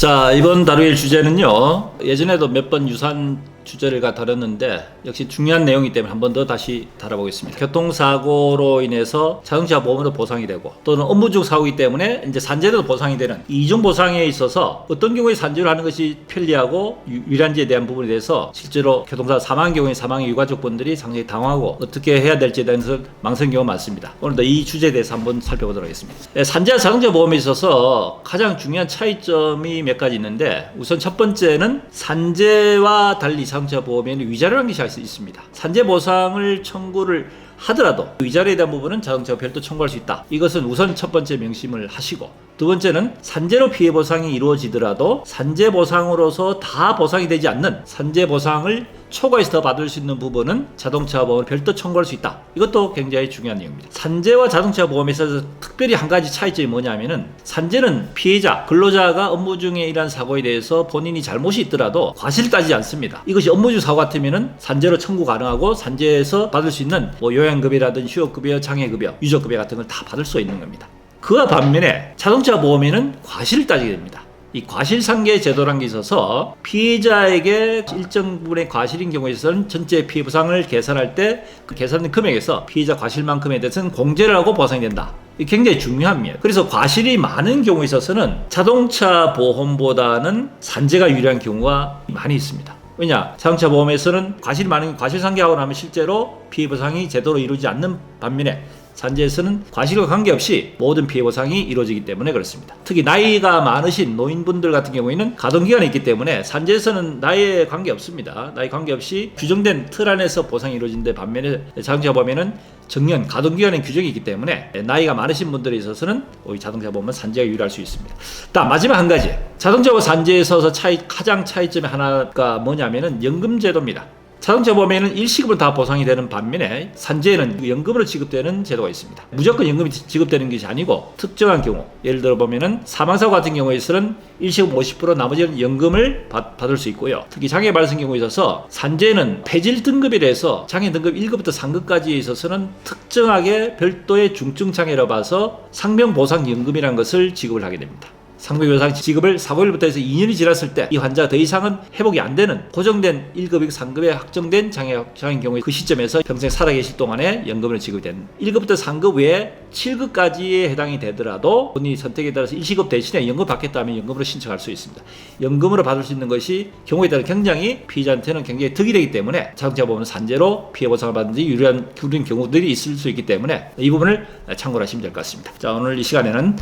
자 이번 다루일 주제는요 예전에도 몇 번 유사한 주제를 가 다뤘는데 역시 중요한 내용이기 때문에 한 번 더 다시 다뤄보겠습니다. 교통사고로 인해서 자동차 보험으로 보상이 되고 또는 업무 중 사고이기 때문에 이제 산재도 보상이 되는 이중 보상에 있어서 어떤 경우에 산재를 하는 것이 편리하고 유- 유리한지에 대한 부분에 대해서 실제로 교통사 사망 경우에 사망의 유가족분들이 상당히 당황하고 어떻게 해야 될지에 대해서 망설인 경우가 많습니다. 오늘도 이 주제에 대해서 한번 살펴보도록 하겠습니다. 네, 산재와 자동차 보험에 있어서 가장 중요한 차이점이 몇 가지 있는데 우선 첫 번째는 산재와 달리 자동차 보험에는 위자료라는 할수 있습니다. 산재 보상을 청구를 하더라도 위자료에 대한 부분은 자동차 별도 청구할 수 있다. 이것은 우선 첫 번째 명심을 하시고 두 번째는 산재로 피해 보상이 이루어지더라도 산재 보상으로서 다 보상이 되지 않는 산재 보상을 초과해서 더 받을 수 있는 부분은 자동차 보험을 별도 청구할 수 있다. 이것도 굉장히 중요한 내용입니다. 산재와 자동차 보험에 있어서 특별히 한 가지 차이점이 뭐냐면은 산재는 피해자, 근로자가 업무 중에 일한 사고에 대해서 본인이 잘못이 있더라도 과실을 따지지 않습니다. 이것이 업무 중 사고 같으면은 산재로 청구 가능하고 산재에서 받을 수 있는 뭐 요양급여라든지 휴업급여, 장애급여, 유족급여 같은 걸 다 받을 수 있는 겁니다. 그와 반면에 자동차 보험에는 과실을 따지게 됩니다. 이 과실상계 제도라는 게 있어서 피해자에게 일정 부분의 과실인 경우에 있어서는 전체 피해 보상을 계산할 때 그 계산된 금액에서 피해자 과실만큼에 대해서는 공제를 하고 보상이 된다. 이게 굉장히 중요합니다. 그래서 과실이 많은 경우에 있어서는 자동차 보험보다는 산재가 유리한 경우가 많이 있습니다. 왜냐? 자동차 보험에서는 과실이 많은 과실상계하고 나면 실제로 피해 보상이 제대로 이루어지지 않는 반면에 산재에서는 과실과 관계없이 모든 피해 보상이 이루어지기 때문에 그렇습니다. 특히 나이가 많으신 노인분들 같은 경우에는 가동 기간이 있기 때문에 산재에서는 나이에 관계 없습니다. 나이 관계 없이 규정된 틀 안에서 보상이 이루어진데 반면에 자동차 보험에는 정년 가동 기간의 규정이 있기 때문에 나이가 많으신 분들에 있어서는 자동차 보험은 산재가 유리할 수 있습니다. 다 마지막 한 가지 자동차와 산재에 있어서 차이 가장 차이점이 하나가 뭐냐면은 연금제도입니다. 자동차 보험에는 일시금으로 다 보상이 되는 반면에 산재에는 연금으로 지급되는 제도가 있습니다. 무조건 연금이 지- 지급되는 것이 아니고 특정한 경우 예를 들어 보면은 사망사고 같은 경우에서는 일시금 50% 나머지는 연금을 받, 받을 수 있고요. 특히 장애 발생 경우에 있어서 산재는 폐질 등급이라 해서 장애 등급 1급부터 3급까지에 있어서는 특정하게 별도의 중증 장애로 봐서 상병보상연금이라는 것을 지급을 하게 됩니다. 상비보상 지급을 사고일부터 해서 2년이 지났을 때 이 환자가 더 이상은 회복이 안 되는 고정된 1급이 3급에 확정된 장애, 장애인 경우에 그 시점에서 평생 살아계실 동안에 연금을 지급된 1급부터 3급 외에 7급까지에 해당이 되더라도 본인이 선택에 따라서 일시급 대신에 연금 받겠다면 연금으로 신청할 수 있습니다. 연금으로 받을 수 있는 것이 경우에 따라 굉장히 피해자한테는 굉장히 득이 되기 때문에 자동차 보험은 산재로 피해 보상을 받는지 유리한 유리한 경우들이 있을 수 있기 때문에 이 부분을 참고를 하시면 될 것 같습니다. 자 오늘 이 시간에는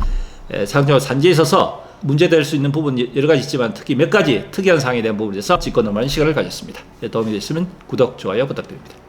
에, 자동차 산재에 있어서 문제될 수 있는 부분 여러 가지 있지만 특히 몇 가지 특이한 사항에 대한 부분에서 짚고 넘어가는 시간을 가졌습니다. 예, 도움이 됐으면 구독, 좋아요 부탁드립니다.